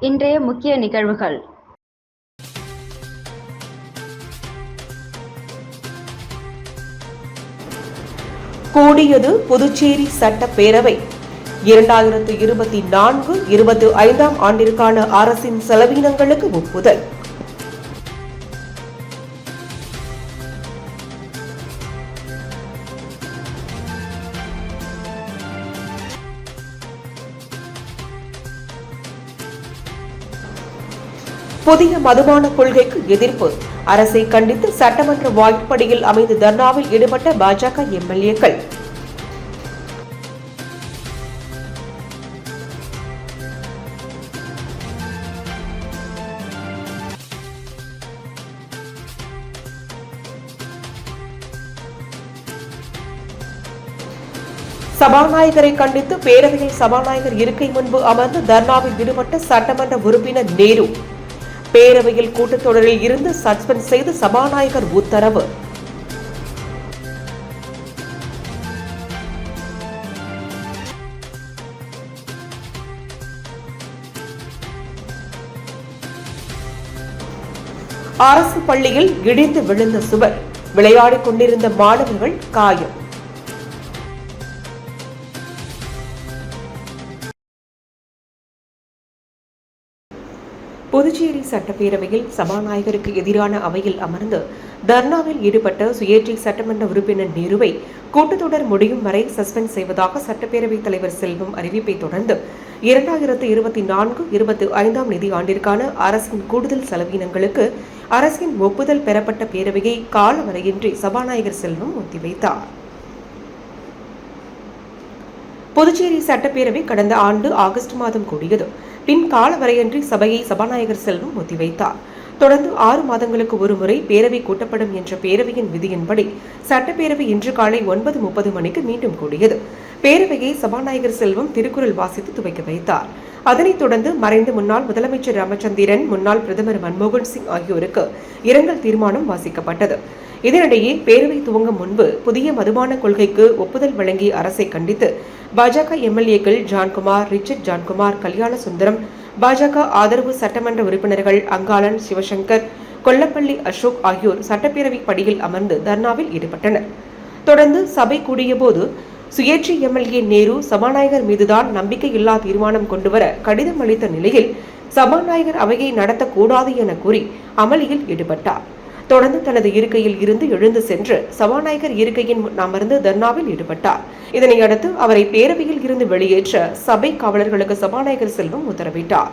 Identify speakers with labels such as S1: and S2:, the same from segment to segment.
S1: இன்றைய முக்கிய நிகழ்வுகள்.
S2: கூடியது புதுச்சேரி சட்டப்பேரவை. இரண்டாயிரத்து இருபத்தி நான்கு இருபத்தி ஐந்தாம் ஆண்டிற்கான அரசின் செலவினங்களுக்கு ஒப்புதல். புதிய மதுபான கொள்கைக்கு எதிர்ப்பு. அரசை கண்டித்து சட்டமன்ற வாய்ப்படியில் அமைந்து தர்ணாவில் ஈடுபட்ட பாஜக எம்எல்ஏக்கள். சபாநாயகரை கண்டித்து பேரவையில் சபாநாயகர் இருக்கை முன்பு அமர்ந்து தர்ணாவில் ஈடுபட்ட சட்டமன்ற உறுப்பினர் நேரு. பேரவையில் கூட்டத்தொடரில் இருந்து சஸ்பெண்ட் செய்து சபாநாயகர் உத்தரவு. அரசு பள்ளியில் இடிந்து விழுந்த சுவர். விளையாடிக் கொண்டிருந்த மாணவர்கள் காயம். புதுச்சேரி சட்டப்பேரவையில் சபாநாயகருக்கு எதிரான அவையில் அமர்ந்து தர்ணாவில் ஈடுபட்ட சுயேட்சை சட்டமன்ற உறுப்பினர் நேருவை கூட்டத்தொடர் முடியும் வரை சஸ்பெண்ட் செய்வதாக சட்டப்பேரவைத் தலைவர் செல்வம் அறிவிப்பை தொடர்ந்து இரண்டாயிரத்து இருபத்தி நான்கு இருபத்தி ஐந்தாம் நிதியாண்டிற்கான அரசின் கூடுதல் செலவினங்களுக்கு அரசின் ஒப்புதல் பெறப்பட்ட பேரவையை காலவரையின்றி சபாநாயகர் செல்வம் ஒத்திவைத்தார். புதுச்சேரி சட்டப்பேரவை கடந்த ஆண்டு ஆகஸ்ட் மாதம் கூடியது. பின் காலவரையின்றி சபையை சபாநாயகர் செல்வம் ஒத்திவைத்தார். தொடர்ந்து ஆறு மாதங்களுக்கு ஒருமுறை பேரவை கூட்டப்படும் என்ற பேரவையின் விதியின்படி சட்டப்பேரவை இன்று காலை ஒன்பது முப்பது மணிக்கு மீண்டும் கூடியது. பேரவையை சபாநாயகர் செல்வம் திருக்குறள் வாசித்து துவக்கி வைத்தார். அதனைத் தொடர்ந்து மறைந்த முன்னாள் முதலமைச்சர் ராமச்சந்திரன் முன்னாள் பிரதமர் மன்மோகன் சிங் ஆகியோருக்கு இரங்கல் தீர்மானம் வாசிக்கப்பட்டது. இதனிடையே பேரவை துவங்கும் முன்பு புதிய மதுபான கொள்கைக்கு ஒப்புதல் வழங்கிய அரசை கண்டித்து பாஜக எம்எல்ஏக்கள் ஜான்குமார் ரிச்சர்ட் ஜான்குமார் கல்யாண சுந்தரம் பாஜக ஆதரவு சட்டமன்ற உறுப்பினர்கள் அங்காளன் சிவசங்கர் கொல்லப்பள்ளி அசோக் ஆகியோர் சட்டப்பேரவை படியில் அமர்ந்து தர்ணாவில் ஈடுபட்டனர். தொடர்ந்து சபை கூடியபோது சுயேட்சை எம்எல்ஏ நேரு சபாநாயகர் மீதுதான் நம்பிக்கையில்லா தீர்மானம் கொண்டுவர கடிதம் அளித்த நிலையில் சபாநாயகர் அவையை நடத்தக்கூடாது என கூறி அமளியில் ஈடுபட்டார். தொடர்ந்து தனது இருக்கையில் இருந்து எழுந்து சென்று சபாநாயகர் இருக்கையின் அமர்ந்து தர்ணாவில் ஈடுபட்டார். இதனையடுத்து அவரை பேரவையில் இருந்து வெளியேற்ற சபை காவலர்களுக்கு சபாநாயகர் செல்வம் உத்தரவிட்டார்.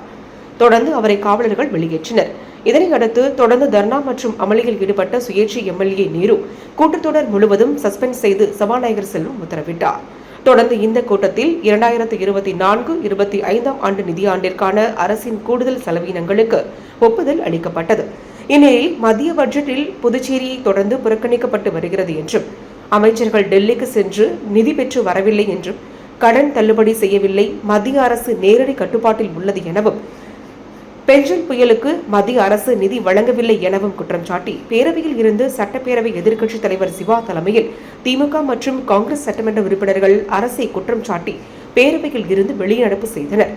S2: தொடர்ந்து அவரை காவலர்கள் வெளியேற்றினர். இதனையடுத்து தொடர்ந்து தர்ணா மற்றும் அமளியில் ஈடுபட்ட சுயேட்சை எம்எல்ஏ நேரு கூட்டத்தொடர் முழுவதும் சஸ்பெண்ட் செய்து சபாநாயகர் செல்வம் உத்தரவிட்டார். தொடர்ந்து இந்த கூட்டத்தில் இரண்டாயிரத்து இருபத்தி நான்கு இருபத்தி ஐந்தாம் ஆண்டு நிதியாண்டிற்கான அரசின் கூடுதல் செலவினங்களுக்கு ஒப்புதல் அளிக்கப்பட்டது. இந்நிலையில் மத்திய பட்ஜெட்டில் புதுச்சேரியை தொடர்ந்து புறக்கணிக்கப்பட்டு வருகிறது என்றும் அமைச்சர்கள் டெல்லிக்கு சென்று நிதி பெற்று வரவில்லை என்றும் கடன் தள்ளுபடி செய்யவில்லை மத்திய அரசு நேரடி கட்டுப்பாட்டில் உள்ளது எனவும் பென்ஷன் புயலுக்கு மத்திய அரசு நிதி வழங்கவில்லை எனவும் குற்றம் சாட்டி பேரவையில் இருந்து சட்டப்பேரவை எதிர்க்கட்சித் தலைவர் சிவா தலைமையில் திமுக மற்றும் காங்கிரஸ் சட்டமன்ற உறுப்பினர்கள் அரசை குற்றம் சாட்டி பேரவையில் இருந்து வெளிநடப்பு செய்தனர்.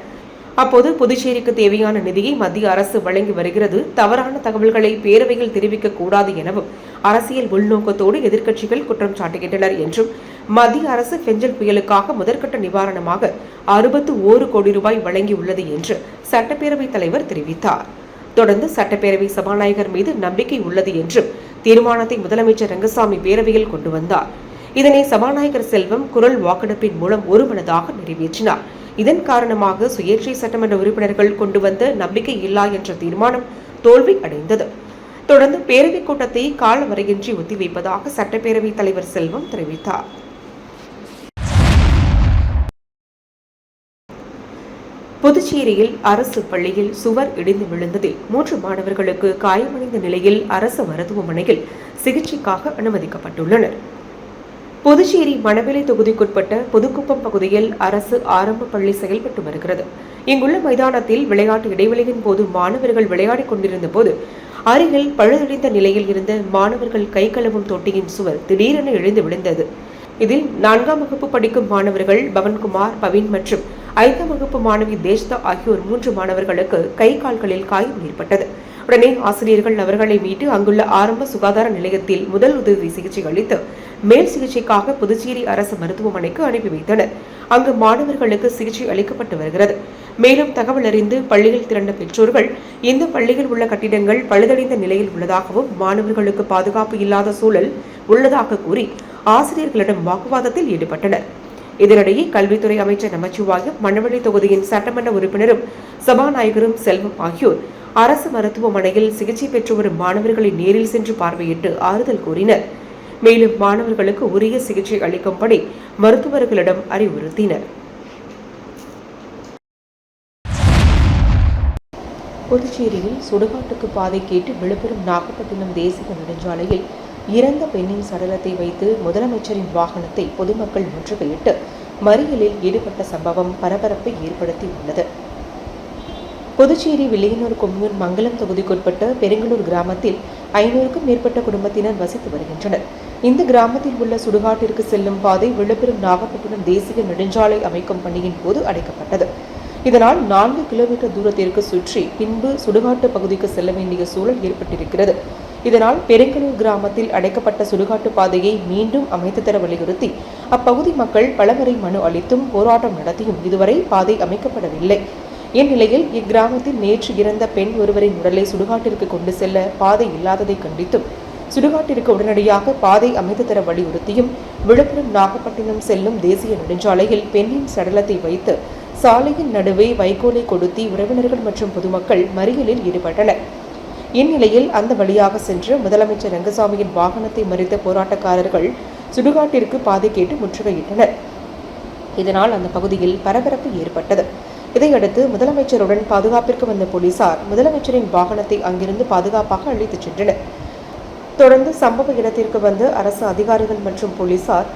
S2: அப்போது புதுச்சேரிக்கு தேவையான நிதியை மத்திய அரசு வழங்கி வருகிறது. தவறான தகவல்களை பேரவையில் தெரிவிக்க கூடாது எனவும் அரசியல் உள்நோக்கத்தோடு எதிர்க்கட்சிகள் குற்றம் சாட்டுகின்றனர் என்றும் மத்திய அரசு பெஞ்சல் புயலுக்காக முதற்கட்ட நிவாரணமாக அறுபத்து ஓரு கோடி ரூபாய் வழங்கியுள்ளது என்று சட்டப்பேரவைத் தலைவர் தெரிவித்தார். தொடர்ந்து சட்டப்பேரவை சபாநாயகர் மீது நம்பிக்கை உள்ளது என்றும் தீர்மானத்தை முதலமைச்சர் ரங்கசாமி பேரவையில் கொண்டு வந்தார். இதனை சபாநாயகர் செல்வம் குரல் வாக்கெடுப்பின் மூலம் ஒருமனதாக நிறைவேற்றினார். இதன் காரணமாக சுயேட்சை சட்டமன்ற உறுப்பினர்கள் கொண்டு வந்த நம்பிக்கை இல்லா என்ற தீர்மானம் தோல்வி அடைந்தது. தொடர்ந்து பேரவைக் கூட்டத்தை காலவரையின்றி ஒத்திவைப்பதாக சட்டப்பேரவைத் தலைவர் செல்வம் தெரிவித்தார். புதுச்சேரியில் அரசு பள்ளியில் சுவர் இடிந்து விழுந்ததில் மூன்று மாணவர்களுக்கு காயமடைந்த நிலையில் அரசு மருத்துவமனையில் சிகிச்சைக்காக அனுமதிக்கப்பட்டுள்ளனர். புதுச்சேரி மணவெளி தொகுதிக்குட்பட்ட புதுக்குப்பம் பகுதியில் அரசு ஆரம்ப பள்ளி செயல்பட்டு வருகிறது. இங்குள்ள மைதானத்தில் விளையாட்டு இடைவெளியின் போது மாணவர்கள் விளையாடிக் கொண்டிருந்த போது அருகில் பழுதடைந்த நிலையில் இருந்த மாணவர்கள் கை கழுவும் தொட்டியின் சுவர் திடீரென இழிந்து விழுந்தது. இதில் நான்காம் வகுப்பு படிக்கும் மாணவர்கள் பவன்குமார் பவின் மற்றும் ஐந்தாம் வகுப்பு மாணவி தேஷ்தா ஆகியோர் மூன்று மாணவர்களுக்கு கை கால்களில் காயம் ஏற்பட்டது. உடனே ஆசிரியர்கள் அவர்களை மீட்டு அங்குள்ள ஆரம்ப சுகாதார நிலையத்தில் முதல் உதவி சிகிச்சை அளித்து மேல் சிகிச்சைக்காக புதுச்சேரி அரசு மருத்துவமனைக்கு அனுப்பி வைத்தனர். அங்கு மாணவர்களுக்கு சிகிச்சை அளிக்கப்பட்டு வருகிறது. மேலும் தகவல் அறிந்து பள்ளியில் திரண்ட பெற்றோர்கள் இந்த பள்ளியில் உள்ள கட்டிடங்கள் பழுதடைந்த நிலையில் உள்ளதாகவும் மாணவர்களுக்கு பாதுகாப்பு இல்லாத சூழல் உள்ளதாக கூறி ஆசிரியர்களிடம் வாக்குவாதத்தில் ஈடுபட்டனர். இதனிடையே கல்வித்துறை அமைச்சர் நமச்சிவாயம் மணவெளி தொகுதியின் சட்டமன்ற உறுப்பினரும் சபாநாயகரும் செல்வம் ஆகியோர் அரசு மருத்துவமனையில் சிகிச்சை பெற்று வரும் மாணவர்களை நேரில் சென்று பார்வையிட்டு ஆறுதல் கூறினர். மேலும் மாணவர்களுக்கு உரிய சிகிச்சை அளிக்கும்படி மருத்துவர்களிடம் அறிவுறுத்தினர். புதுச்சேரியில் சுடுகாட்டுக்கு பாதை கேட்டு விழுப்புரம் நாகப்பட்டினம் தேசிய நெடுஞ்சாலையில் இறந்த பெண்ணின் சடலத்தை வைத்து முதலமைச்சரின் வாகனத்தை பொதுமக்கள் முற்றுகையிட்டு மறியலில் ஈடுபட்ட சம்பவம் பரபரப்பை ஏற்படுத்தி உள்ளது புதுச்சேரி வில்லியனூர் கொம்யூன் மங்கலம் தொகுதிக்குட்பட்ட பெருங்கலூர் கிராமத்தில் ஐநூறுக்கும் மேற்பட்ட குடும்பத்தினர் வசித்து வருகின்றனர். இந்த கிராமத்தில் உள்ள சுடுகாட்டிற்கு செல்லும் பாதை விழுப்புரம் நாகப்பட்டினம் தேசிய நெடுஞ்சாலை அமைக்கும் பணியின் போது அடைக்கப்பட்டது. இதனால் நான்கு கிலோமீட்டர் தூரத்திற்கு சுற்றி பின்பு சுடுகாட்டு பகுதிக்கு செல்ல வேண்டிய சூழல் ஏற்பட்டிருக்கிறது. இதனால் பெருங்கலூர் கிராமத்தில் அடைக்கப்பட்ட சுடுகாட்டு பாதையை மீண்டும் அமைத்து தர வலியுறுத்தி அப்பகுதி மக்கள் பலமுறை மனு அளித்தும் போராட்டம் நடத்தியும் இதுவரை பாதை அமைக்கப்படவில்லை. இந்நிலையில் இக்கிராமத்தில் நேற்று இறந்த பெண் ஒருவரின் உடலை சுடுகாட்டிற்கு கொண்டு செல்ல பாதை இல்லாததை கண்டித்தும் சுடுகாட்டிற்கு உடனடியாக பாதை அமைத்து தர வலியுறுத்தியும் விழுப்புரம் நாகப்பட்டினம் செல்லும் தேசிய நெடுஞ்சாலையில் பெண்ணின் சடலத்தை வைத்து சாலையின் நடுவே வைகோலை கொடுத்தி உறவினர்கள் மற்றும் பொதுமக்கள் மறியலில் ஈடுபட்டனர். இந்நிலையில் அந்த வழியாக சென்று முதலமைச்சர் ரங்கசாமியின் வாகனத்தை மறித்த போராட்டக்காரர்கள் சுடுகாட்டிற்கு பாதை கேட்டு முற்றுகையிட்டனர். இதனால் அந்த பகுதியில் பரபரப்பு ஏற்பட்டது. இதையடுத்து முதலமைச்சருடன் பாதுகாப்பிற்கு வந்த போலீசார் முதலமைச்சரின் வாகனத்தை அங்கிருந்து பாதுகாப்பாக அழைத்துச் சென்றனர். தொடர்ந்து சம்பவ இடத்திற்கு வந்த அரசு அதிகாரிகள் மற்றும் போலீசார்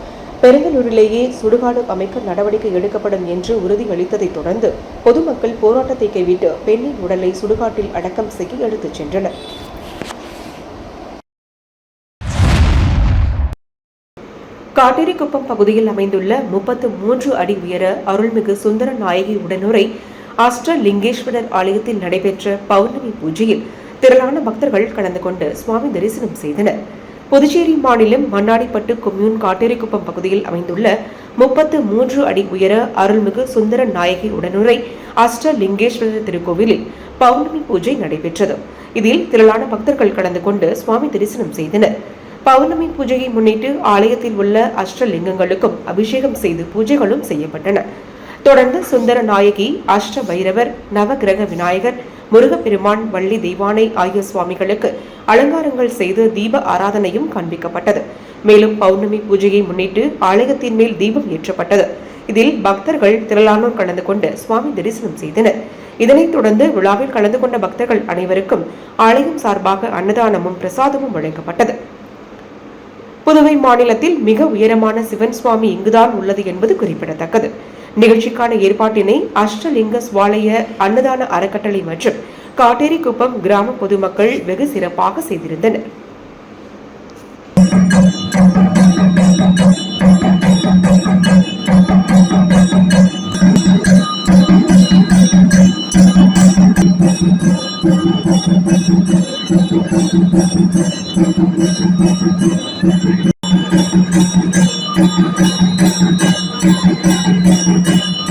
S2: பெருங்கலூரிலேயே சுடுகாடு அமைக்க நடவடிக்கை எடுக்கப்படும் என்று உறுதியளித்ததைத் தொடர்ந்து பொதுமக்கள் போராட்டத்தை கைவிட்டு பெண்ணின் உடலை சுடுகாட்டில் அடக்கம் செய்ய எடுத்துச் சென்றனர். காட்டேரிக்குப்பம் பகுதியில் அமைந்துள்ள முப்பத்து மூன்று அடி உயர அருள்மிகு சுந்தர நாயகி உடனுரை அஷ்டலிங்கேஸ்வரர் ஆலயத்தில் நடைபெற்ற பௌர்ணமி பூஜையில் திரளான பக்தர்கள் கலந்து கொண்டு சுவாமி தரிசனம் செய்தனர். புதுச்சேரி மாநிலம் மண்ணாடிப்பட்டு கொம்யூன் காட்டேரிக்குப்பம் பகுதியில் அமைந்துள்ள முப்பத்து மூன்று அடி உயர அருள்மிகு சுந்தர நாயகி உடனுரை அஷ்டலிங்கேஸ்வரர் திருக்கோவிலில் பௌர்ணமி பூஜை நடைபெற்றது. இதில் திரளான பக்தர்கள் கலந்து கொண்டு சுவாமி தரிசனம் செய்தனர். பௌர்ணமி பூஜையை முன்னிட்டு ஆலயத்தில் உள்ள அஷ்டலிங்கங்களுக்கும் அபிஷேகம் செய்து பூஜைகளும் செய்யப்பட்டன. தொடர்ந்து சுந்தர நாயகி அஷ்ட பைரவர் நவகிரக விநாயகர் முருகப்பெருமான் வள்ளி தெய்வானை ஆகிய சுவாமிகளுக்கு அலங்காரங்கள் செய்து தீப ஆராதனையும் காண்பிக்கப்பட்டது மேலும் பௌர்ணமி பூஜையை முன்னிட்டு ஆலயத்தின் மேல் தீபம் ஏற்றப்பட்டது. இதில் பக்தர்கள் திரளானோர் கலந்து கொண்டு சுவாமி தரிசனம் செய்தனர். இதனைத் தொடர்ந்து விழாவில் கலந்து கொண்ட பக்தர்கள் அனைவருக்கும் ஆலயம் சார்பாக அன்னதானமும் பிரசாதமும் வழங்கப்பட்டது. புதுவை மாநிலத்தில் மிக உயரமான சிவன் சுவாமி இங்குதான் உள்ளது என்பது குறிப்பிடத்தக்கது. நிகழ்ச்சிக்கான ஏற்பாட்டினை அஷ்டலிங்க சுவாலய அன்னதான அறக்கட்டளை மற்றும் காட்டேரிக்குப்பம் கிராம பொதுமக்கள் வெகு சிறப்பாக செய்திருந்தனர்.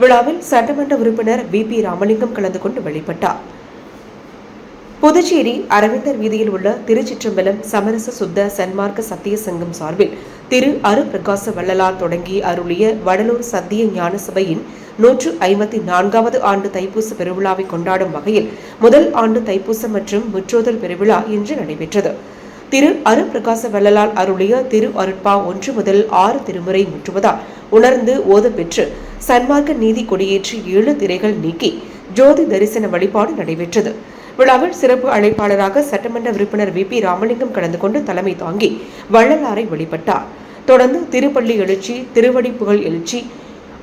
S2: விழாவில் சட்டமன்ற உறுப்பினர் வி பி ராமலிங்கம் கலந்து கொண்டு வெளிப்பட்டார். புதுச்சேரி அரவிந்தர் வீதியில் உள்ள திருச்சிற்றம்பலம் சமரச சுத்த சன்மார்க்க சத்திய சங்கம் சார்பில் திரு அரு பிரகாச வள்ளலார் தொடங்கி அருளிய வடலூர் சத்திய ஞான சபையின் நூற்று ஐம்பத்தி நான்காவது ஆண்டு தைப்பூச பெருவிழாவை கொண்டாடும் வகையில் முதல் ஆண்டு தைப்பூசம் மற்றும் முற்றோதல் பெருவிழா இன்று நடைபெற்றது. திரு அருப்பிரகாச வள்ளலால் அருளிய திரு அருட்பா ஒன்று முதல் ஆறு திருமுறை முற்றுவதால் உணர்ந்து ஓதப்பெற்று சன்மார்க்க நீதி கொடியேற்றி ஏழு திரைகள் நீக்கி ஜோதி தரிசன வழிபாடு நடைபெற்றது. விழாவில் சிறப்பு அழைப்பாளராக சட்டமன்ற உறுப்பினர் வி. பி. ராமலிங்கம் கலந்து கொண்டு தலைமை தாங்கி வள்ளலாரை வழிபட்டார். தொடர்ந்து திருப்பள்ளி எழுச்சி திருவடி புகழ் எழுச்சி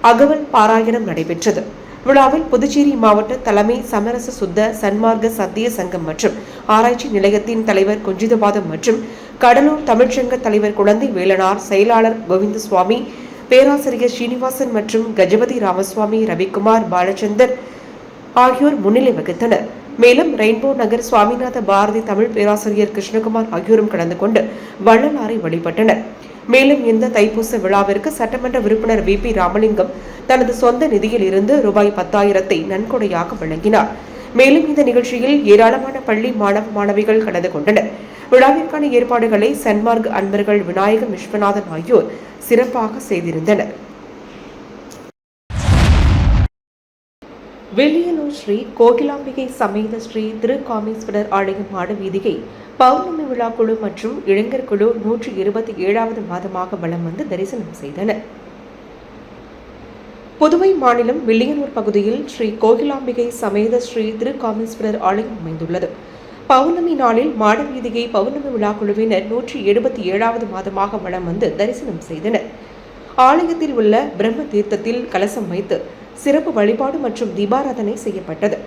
S2: அகவல் பாராயணம் நடைபெற்றது. விழாவில் புதுச்சேரி மாவட்ட தலைமை சமரச சுத்த சன்மார்க்க சத்திய சங்கம் மற்றும் ஆராய்ச்சி நிலையத்தின் தலைவர் குஞ்சிதபாதம் மற்றும் கடலூர் தமிழ்ச்சங்க தலைவர் குழந்தை வேலனார் செயலாளர் கோவிந்தசுவாமி பேராசிரியர் ஸ்ரீனிவாசன் மற்றும் கஜபதி ராமசுவாமி ரவிக்குமார் பாலச்சந்தர் ஆகியோர் முன்னிலை வகித்தனர். மேலும் ரெயின்போ நகர் சுவாமிநாத பாரதி தமிழ் பேராசிரியர் கிருஷ்ணகுமார் ஆகியோரும் கலந்து கொண்டு வள்ளலாரை வழிபட்டனர். மேலும் இந்த தைப்பூச விழாவிற்கு சட்டமன்ற உறுப்பினர் வி பி ராமலிங்கம் தனது சொந்த நிதியில் இருந்து ரூபாய் பத்தாயிரத்தை நன்கொடையாக வழங்கினார். மேலும் இந்த நிகழ்ச்சியில் ஏராளமான பள்ளி மாணவ மாணவிகள் கலந்து கொண்டனர். விழாவிற்கான ஏற்பாடுகளை சன்மார்க் அன்பர்கள் விநாயகம் விஸ்வநாதன் ஆகியோர் சிறப்பாக செய்திருந்தனர். வில்லியனூர் ஸ்ரீ கோகிலாம்பிகை சமேத ஸ்ரீ திருக்காமேஸ்வரர் ஆலயம் மாட வீதிகை பௌர்ணமி விழா குழு மற்றும் இளைஞர் குழு நூற்றி இருபத்தி ஏழாவது மாதமாக வலம் வந்து தரிசனம் செய்தனர். புதுவை மாநிலம் வில்லியனூர் பகுதியில் ஸ்ரீ கோகிலாம்பிகை சமேத ஸ்ரீ திருக்காமேஸ்வரர் ஆலயம் அமைந்துள்ளது. பௌர்ணமி நாளில் மாட வீதிகை பௌர்ணமி விழா குழுவினர் நூற்றி எழுபத்தி ஏழாவது மாதமாக வலம் வந்து தரிசனம் செய்தனர். ஆலயத்தில் உள்ள பிரம்ம தீர்த்தத்தில் கலசம் வைத்து சிறப்பு வழிபாடு மற்றும் தீபாராதனை செய்யப்பட்டது.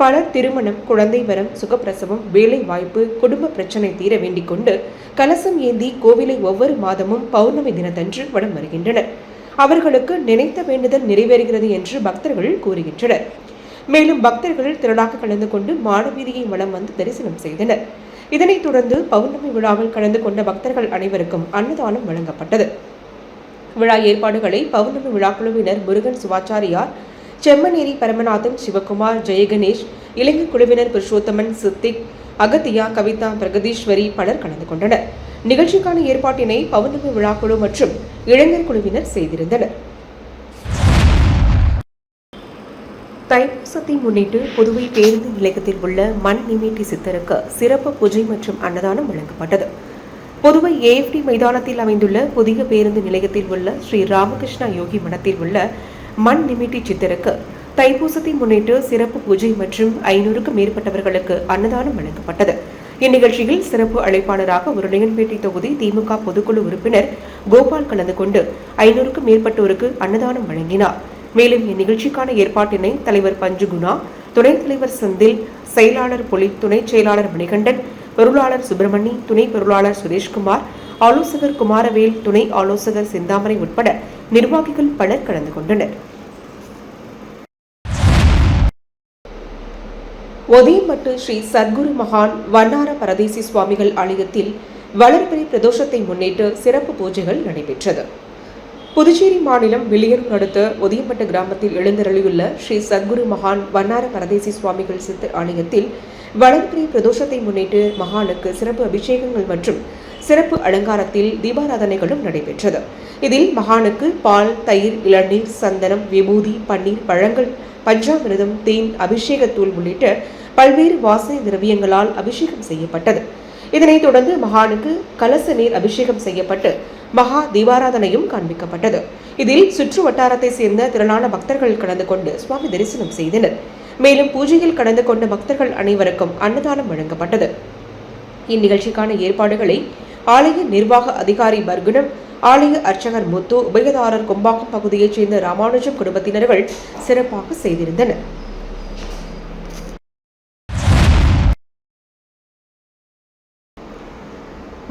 S2: பலர் திருமணம் குழந்தை வரம் சுகப்பிரசவம் வேலை வாய்ப்பு குடும்ப பிரச்சனை தீர வேண்டிக் கொண்டு கலசம் ஏந்தி கோவிலை ஒவ்வொரு மாதமும் பௌர்ணமி தினத்தன்று வடம் வருகின்றனர். அவர்களுக்கு நினைத்த வேண்டுதல் நிறைவேறுகிறது என்று பக்தர்கள் கூறுகின்றனர். மேலும் பக்தர்கள் திரளாக கலந்து கொண்டு மாடவீதியை வளம் வந்து தரிசனம் செய்தனர். இதனைத் தொடர்ந்து பௌர்ணமி விழாவில் கலந்து கொண்ட பக்தர்கள் அனைவருக்கும் அன்னதானம் வழங்கப்பட்டது. விழா ஏற்பாடுகளை பௌர்ணமி விழாக்குழுவினர் முருகன் சிவாச்சாரியார் செம்மநேரி பரமநாதன் சிவகுமார் ஜெயகணேஷ் இளைஞர் குழுவினர் புருஷோத்தமன் சித்திக் அகத்தியா கவிதா பிரகதீஸ்வரி பலர் கலந்து கொண்டனர். நிகழ்ச்சிக்கான ஏற்பாட்டினை பௌர்ணமி விழாக்குழு மற்றும் இளைஞர் குழுவினர் செய்திருந்தனர். தைப்பூசத்தை முன்னிட்டு புதுவை பேருந்து நிலையத்தில் உள்ள மண் நிமிட்டி சித்தருக்கு சிறப்பு பூஜை மற்றும் அன்னதானம் வழங்கப்பட்டது. புதுவை ஏஎஃப்டி மைதானத்தில் அமைந்துள்ள புதிய பேருந்து நிலையத்தில் உள்ள ஸ்ரீ ராமகிருஷ்ணா யோகி மடத்தில் உள்ள மண் நிமிட்டி சித்தருக்கு தைப்பூசத்தை முன்னிட்டு சிறப்பு பூஜை மற்றும் ஐநூறுக்கும் மேற்பட்டவர்களுக்கு அன்னதானம் வழங்கப்பட்டது. இந்நிகழ்ச்சியில் சிறப்பு அழைப்பாளராக உருளையன்பேட்டை தொகுதி திமுக பொதுக்குழு உறுப்பினர் கோபால் கலந்து கொண்டு ஐநூறுக்கும் மேற்பட்டோருக்கு அன்னதானம் வழங்கினார். மேலும் இந்நிகழ்ச்சிக்கான ஏற்பாட்டினை தலைவர் பஞ்சுகுணா துணைத் தலைவர் செந்தில் செயலாளர் பொலி துணைச் செயலாளர் மணிகண்டன் பொருளாளர் சுப்பிரமணி துணை பொருளாளர் சுரேஷ்குமார் ஆலோசகர் குமாரவேல் துணை ஆலோசகர் செந்தாமரை உட்பட நிர்வாகிகள் பலர் கலந்து கொண்டனர். ஒதியம்பட்டு ஸ்ரீ சத்குரு மகான் வண்ணார பரதேசி சுவாமிகள் ஆலயத்தில் வளர்பிறை பிரதோஷத்தை முன்னிட்டு சிறப்பு பூஜைகள் நடைபெற்றது. புதுச்சேரி மாநிலம் வில்லியனூர் அடுத்த ஒதியம்பட்டு கிராமத்தில் எழுந்தருளியுள்ள ஸ்ரீ சத்குரு மகான் வண்ணார பரதேசி சுவாமிகள் சித்தர் ஆலயத்தில் வளர்பிரி பிரதோஷத்தை முன்னிட்டு மகானுக்கு சிறப்பு அபிஷேகங்கள் மற்றும் சிறப்பு அலங்காரத்தில் தீபாராதனைகளும் நடைபெற்றது. இதில் மகானுக்கு பால் தயிர் இளநீர் சந்தனம் விபூதி பன்னீர் பழங்கள் பஞ்சாமிரதம் தேன் அபிஷேகத்தூள் உள்ளிட்ட பல்வேறு வாசனை திரவியங்களால் அபிஷேகம் செய்யப்பட்டது. இதனைத் தொடர்ந்து மகானுக்கு கலச நீர் அபிஷேகம் செய்யப்பட்டு மகா தீபாராதனையும் காண்பிக்கப்பட்டது. இதில் சுற்று வட்டாரத்தை சேர்ந்த திரளான பக்தர்கள் கலந்து கொண்டு சுவாமி தரிசனம் செய்தனர். மேலும் பூஜையில் கலந்து கொண்ட பக்தர்கள் அனைவருக்கும் அன்னதானம் வழங்கப்பட்டது. இந்நிகழ்ச்சிக்கான ஏற்பாடுகளை ஆலய நிர்வாக அதிகாரி பர்குணம் ஆலய அர்ச்சகர் முத்து உபயதாரர் கும்பாக்கம் பகுதியைச் சேர்ந்த ராமானுஜம் குடும்பத்தினர்கள் சிறப்பாக செய்திருந்தனர்.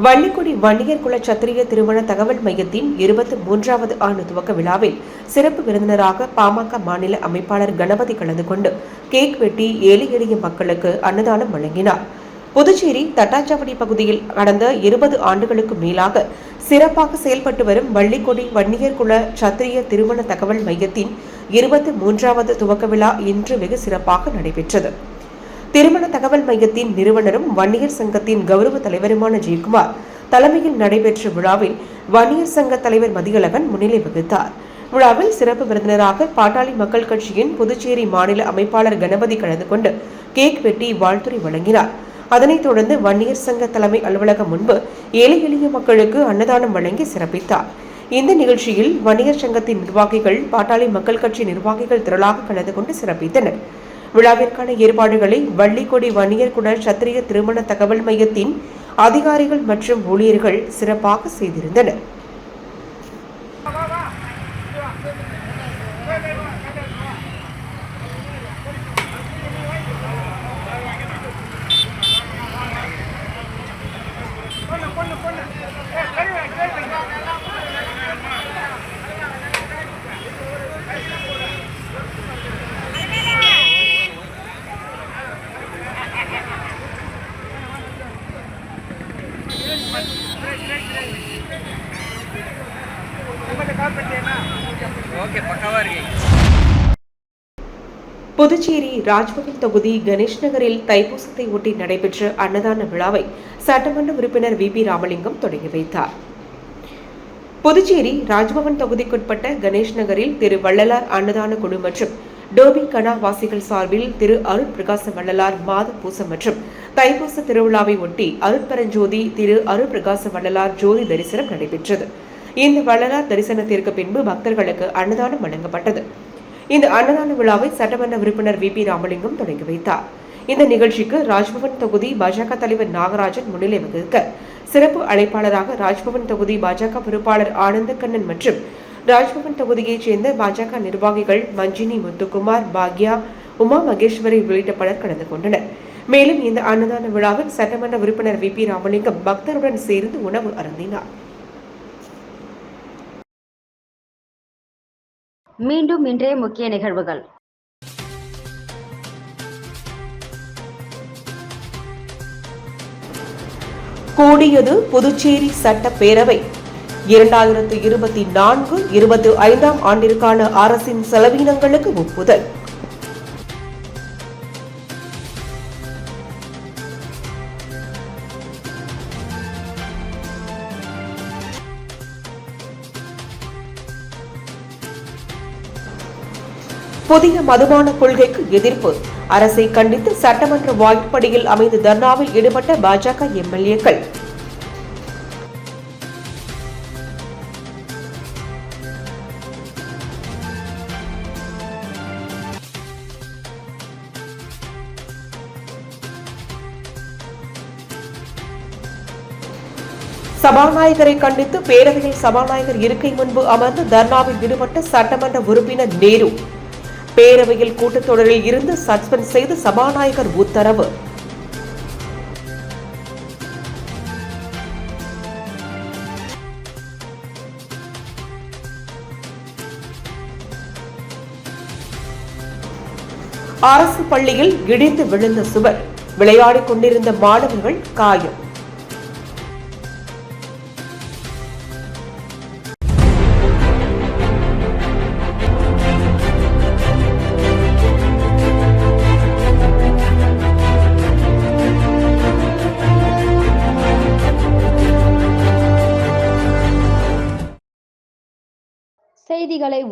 S2: வள்ளிக்குடி வன்னியர் குல சத்திரிய திருமண தகவல் மையத்தின் இருபத்தி மூன்றாவது ஆண்டு துவக்க விழாவில் சிறப்பு விருந்தினராக பாமக மாநில அமைப்பாளர் கணபதி கலந்து கொண்டு கேக் வெட்டி ஏழை எளிய மக்களுக்கு அன்னதானம் வழங்கினார். புதுச்சேரி தட்டாஞ்சாவடி பகுதியில் கடந்த இருபது ஆண்டுகளுக்கு மேலாக சிறப்பாக செயல்பட்டு வரும் வள்ளிக்கொடி வன்னியர் குல சத்திரிய திருமண தகவல் மையத்தின் இருபத்தி மூன்றாவது துவக்க விழா இன்று வெகு சிறப்பாக நடைபெற்றது. திருமண தகவல் மையத்தின் நிறுவனரும் வன்னியர் சங்கத்தின் கௌரவ தலைவருமான ஜெயக்குமார் தலைமையில் நடைபெற்ற விழாவில் வன்னியர் சங்க தலைவர் மதியழகன் முன்னிலை வகித்தார். விழாவில் சிறப்பு விருந்தினராக பாட்டாளி மக்கள் கட்சியின் புதுச்சேரி மாநில அமைப்பாளர் கணபதி கலந்து கொண்டு கேக் வெட்டி வாழ்த்துறை வழங்கினார். அதனைத் தொடர்ந்து வன்னியர் சங்க தலைமை அலுவலகம் முன்பு ஏழை எளிய மக்களுக்கு அன்னதானம் வழங்கி சிறப்பித்தார். இந்த நிகழ்ச்சியில் வன்னியர் சங்கத்தின் நிர்வாகிகள் பாட்டாளி மக்கள் கட்சி நிர்வாகிகள் திரளாக கலந்து கொண்டு சிறப்பித்தனர். விழாவிற்கான ஏற்பாடுகளை வள்ளிக்கொடி வன்னியர்குடன் சத்திரிய திருமண தகவல் மையத்தின் அதிகாரிகள் மற்றும் ஊழியர்கள் சிறப்பாக செய்திருந்தனர்.
S3: ஓகே பக்காவா இருக்கீங்க.
S2: புதுச்சேரி ராஜ்பவன் தொகுதி கணேஷ் நகரில் தைப்பூசத்தை ஒட்டி நடைபெற்ற அன்னதான விழாவை சட்டமன்ற உறுப்பினர் வி பி ராமலிங்கம் தொடங்கி வைத்தார். புதுச்சேரி ராஜ்பவன் தொகுதிக்குட்பட்ட கணேஷ் நகரில் திரு வள்ளலார் அன்னதான குழு மற்றும் டோபி கனா வாசிகள் சார்பில் திரு அருள் பிரகாச வள்ளலார் மாத பூசம் மற்றும் தைப்பூச திருவிழாவை ஒட்டி அருட்பரஞ்சோதி திரு அருள் பிரகாச வள்ளலார் ஜோதி தரிசனம் நடைபெற்றது. இந்த வள்ளலார் தரிசனத்திற்கு பின்பு பக்தர்களுக்கு அன்னதானம் வழங்கப்பட்டது. இந்த அன்னதான விழாவை சட்டமன்ற உறுப்பினர் வி பி ராமலிங்கம் தொடங்கி வைத்தார். இந்த நிகழ்ச்சிக்கு ராஜ்பவன் தொகுதி பாஜக தலைவர் நாகராஜன் முன்னிலை வகிக்க சிறப்பு அழைப்பாளராக ராஜ்பவன் தொகுதி பாஜக பொறுப்பாளர் ஆனந்தக்கண்ணன் மற்றும் ராஜ்பவன் தொகுதியைச் சேர்ந்த பாஜக நிர்வாகிகள் மஞ்சினி முத்துக்குமார் பாக்யா உமா மகேஸ்வரி உள்ளிட்ட பலர் கலந்து கொண்டனர். மேலும் இந்த அன்னதான விழாவில் சட்டமன்ற உறுப்பினர் வி பி ராமலிங்கம் பக்தருடன் சேர்ந்து உணவு அருந்தினார்.
S1: மீண்டும் இன்றைய முக்கிய நிகழ்வுகள்.
S2: கூடியது புதுச்சேரி சட்டப்பேரவை. இரண்டாயிரத்து இருபத்தி நான்கு இருபத்தி ஐந்தாம் ஆண்டிற்கான அரசின் செலவினங்களுக்கு ஒப்புதல். புதிய மதுபான கொள்கைக்கு எதிர்ப்பு. அரசை கண்டித்து சட்டமன்ற வாய்ப்படியில் அமைந்து தர்ணாவில் ஈடுபட்ட பாஜக எம்எல்ஏக்கள். சபாநாயகரை கண்டித்து பேரவையில் சபாநாயகர் இருக்கை முன்பு அமர்ந்து தர்ணாவில் ஈடுபட்ட சட்டமன்ற உறுப்பினர் நேரு. பேரவையில் கூட்டத்தொடரில் இருந்து சஸ்பெண்ட் செய்து சபாநாயகர் உத்தரவு. அரசு பள்ளியில் இடிந்து விழுந்த சுவர். விளையாடிக் கொண்டிருந்த மாணவர்கள் காயம்.